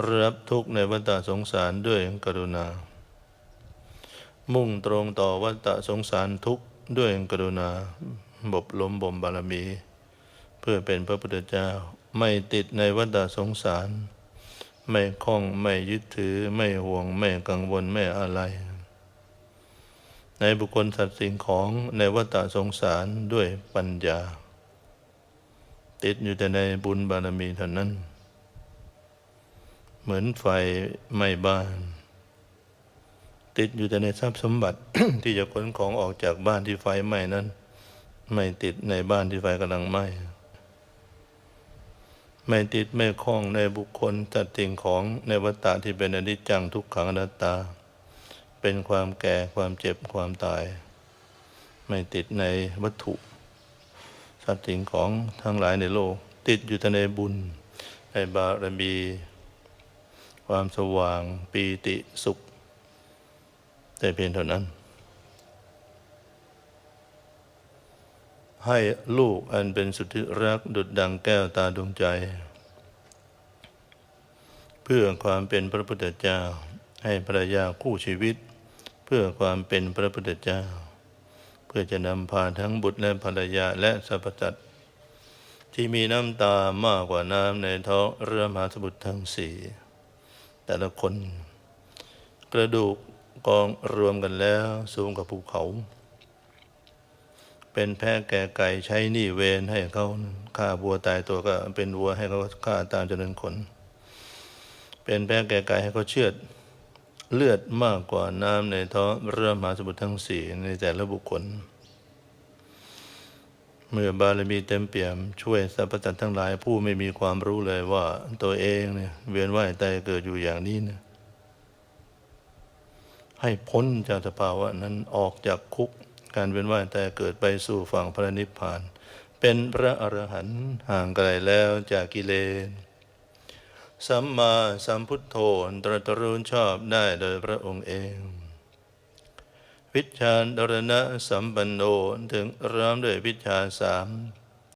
รับทุกข์ในวัฏสงสารด้วยกรุณา มุ่งตรงต่อวัฏสงสารทุกข์ด้วยกรุณาบบลมบ่มบารมี เพื่อเป็นพระพุทธเจ้าไม่ติดในวัฏสงสาร ไม่คล้องไม่ยึดถือไม่ห่วงไม่กังวลไม่อะไร ในบุคคลสัตว์สิ่งของในวัฏสงสารด้วยปัญญา ติดอยู่แต่ในบุญบารมีเท่านั้น เหมือนไฟไหม้บ้าน ติดอยู่แต่ในทรัพย์สมบัติที่จะขนของออกจากบ้านที่ไฟไหม้นั้น ไม่ติดในบ้านที่ไฟกำลังไหม้ไม่ติดไม่คล้องในบุคคลจัดสิ่งของในวัฏฏะที่เป็นอนิจจังทุกขังอนัตตา เป็นความแก่ความเจ็บความตาย ไม่ติดในวัตถุทรัพย์สินของทั้งหลายในโลก ติดอยู่แต่ในบุญ ในบารมี ความสว่างปีติสุข แต่เพียงเท่านั้น ให้ลูกอันเป็นสุดที่รักดุดดังแก้วตาดวงใจ เพื่อความเป็นพระพุทธเจ้า ให้ภรรยาคู่ชีวิต เพื่อความเป็นพระพุทธเจ้า เพื่อจะนำพาทั้งบุตรและภรรยาและสรรพสัตว์ที่มีน้ำตามากกว่าน้ำในท้องเรือมหาสมุทรทั้งสี่ แต่ละคน กระดูกกองรวมกันแล้วสูงกว่าภูเขา เป็นแพะแก่ไก่ใช้หนี้เวรให้เขาฆ่าวัวตายตัวก็เป็นวัวให้เขาฆ่าตามจำนวนขน เป็นแพะแก่ไก่ให้เขาเชือดเลือดมากกว่าน้ำในท้องเรือมหาสมุทรทั้งสี่ในแต่ละบุคคล เมื่อบารมีเต็มเปี่ยมช่วยสรรพสัตว์ทั้งหลายผู้ไม่มีความรู้เลยว่าตัวเองเนี่ยเวียนว่ายตายเกิดอยู่อย่างนี้เนี่ยให้พ้นจากสภาวะนั้นออกจากคุกการเวียนว่ายตายเกิดไปสู่ฝั่งพระนิพพาน เป็นพระอรหันต์ห่างไกลแล้วจากกิเลสสัมมาสัมพุทโธตรัสรู้ชอบได้โดยพระองค์เอง วิชาดรณะสัมปันโนถึงร้อมด้วยวิชาสาม